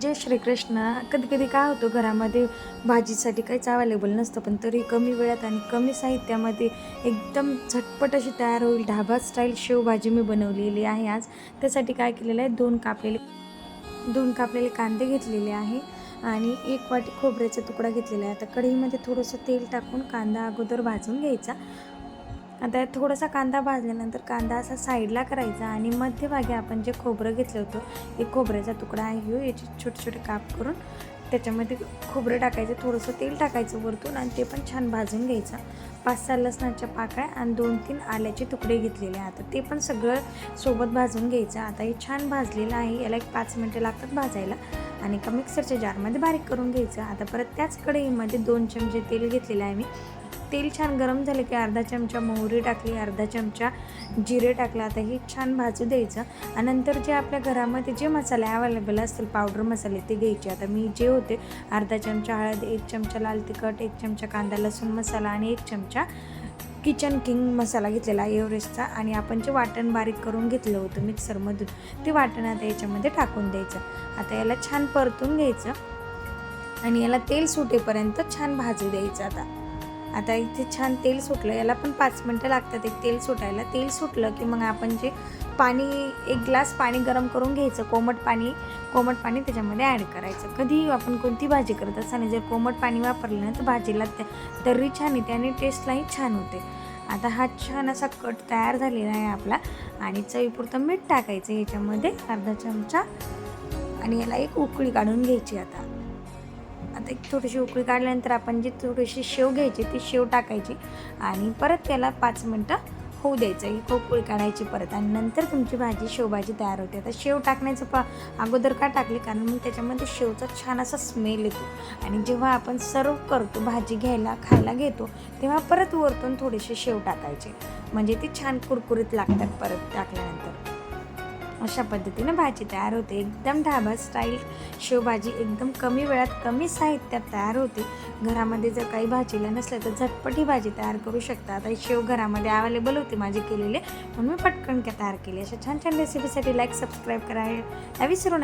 जय श्रीकृष्ण. कधी कधी काय होतं घरामध्ये भाजीसाठी काहीच अवेलेबल नसतं पण तरी कमी वेळात आणि कमी साहित्यामध्ये एकदम झटपट अशी तयार होईल. ढाबा स्टाईल शेवभाजी मी बनवलेली आहे आज. त्यासाठी काय केलेलं आहे दोन कापलेले दोन कापलेले कांदे घेतलेले आहे आणि एक वाटी खोबऱ्याचा तुकडा घेतलेला आहे. आता कढईमध्ये थोडंसं तेल टाकून कांदा अगोदर भाजून घ्यायचा. आता थोडासा कांदा भाजल्यानंतर कांदा असा साईडला करायचा आणि मध्यभागी आपण जे खोबरं घेतलं होतं एक खोबऱ्याचा तुकडा आहे ह्यो याचे छोटे छोटे काप करून त्याच्यामध्ये खोबरं टाकायचं थोडंसं तेल टाकायचं वरतून आणि ते पण छान भाजून घ्यायचं. पाच सहा लसणाच्या पाकळ्या आणि दोन तीन आल्याचे तुकडे घेतलेले आहे आता ते पण सगळं सोबत भाजून घ्यायचं. आता हे छान भाजलेलं आहे. याला एक पाच मिनटं लागतात भाजायला आणि एका मिक्सरच्या जारमध्ये बारीक करून घ्यायचं. आता परत त्याच कढईमध्ये दोन चमचे तेल घेतलेलं आहे मी. तेल छान गरम झालं की अर्धा चमचा मोहरी टाकली अर्धा चमचा जिरे टाकला. आता हे छान भाजू द्यायचं आणि नंतर जे आपल्या घरामध्ये जे मसाले अवेलेबल असतील पावडर मसाले ते घ्यायचे. आता मी जे होते अर्धा चमचा हळद एक चमचा लाल तिखट एक चमचा कांदा लसूण मसाला आणि एक चमचा किचन किंग मसाला घेतलेला एव्हरेस्टचा आणि आपण जे वाटण बारीक करून घेतलं होतं मिक्सरमधून ते वाटण आता याच्यामध्ये टाकून द्यायचं. आता याला छान परतून घ्यायचं आणि याला तेल सुटेपर्यंत छान भाजू द्यायचं आता. आता इथे छान तेल सुटलं याला पण पाच मिनटं लागतात एक तेल सुटायला. तेल सुटलं की मग आपण जे पाणी एक ग्लास पाणी गरम करून घ्यायचं कोमट पाणी कोमट पाणी त्याच्यामध्ये ॲड करायचं. कधी आपण कोणती भाजी करत असताना जर कोमट पाणी वापरलं ना तर भाजीला त्या तर्री छान येते आणि टेस्टलाही छान होते. आता हा छान असा कट तयार झालेला आहे आपला आणि चवीपुरतं मीठ टाकायचं याच्यामध्ये अर्धा चमचा. आणि याला एक उकळी काढून घ्यायची आता. आता एक थोडीशी उकळी काढल्यानंतर आपण जी थोडीशी शेव घ्यायची ती शेव टाकायची आणि परत त्याला पाच मिनटं होऊ द्यायचं. ही उकळी काढायची परत आणि नंतर तुमची भाजी शेवभाजी तयार होते. आता शेव टाकण्याचं प अगोदर का टाकली? कारण मग त्याच्यामध्ये शेवचा छान असा स्मेल येतो. आणि जेव्हा आपण सर्व करतो भाजी घ्यायला खायला घेतो तेव्हा परत वरतून थोडेसे शेव टाकायचे. म्हणजे ते छान कुरकुरीत लागतात परत टाकले अशा पद्धतीने भाजी तयार होते. एकदम ढाबा स्टाईल शेवभाजी एकदम कमी वेळात कमी साहित्यात तयार होते. घरामध्ये जर काही भाजीला नसलं तर झटपट ही भाजी तयार करू शकता. आता शेव घरामध्ये अवेलेबल होती माझी केलेले. म्हणून मी पटकन काय तयार केली. अशा छान छान रेसिपीसाठी लाईक सबस्क्राईब करायला विसरू नका.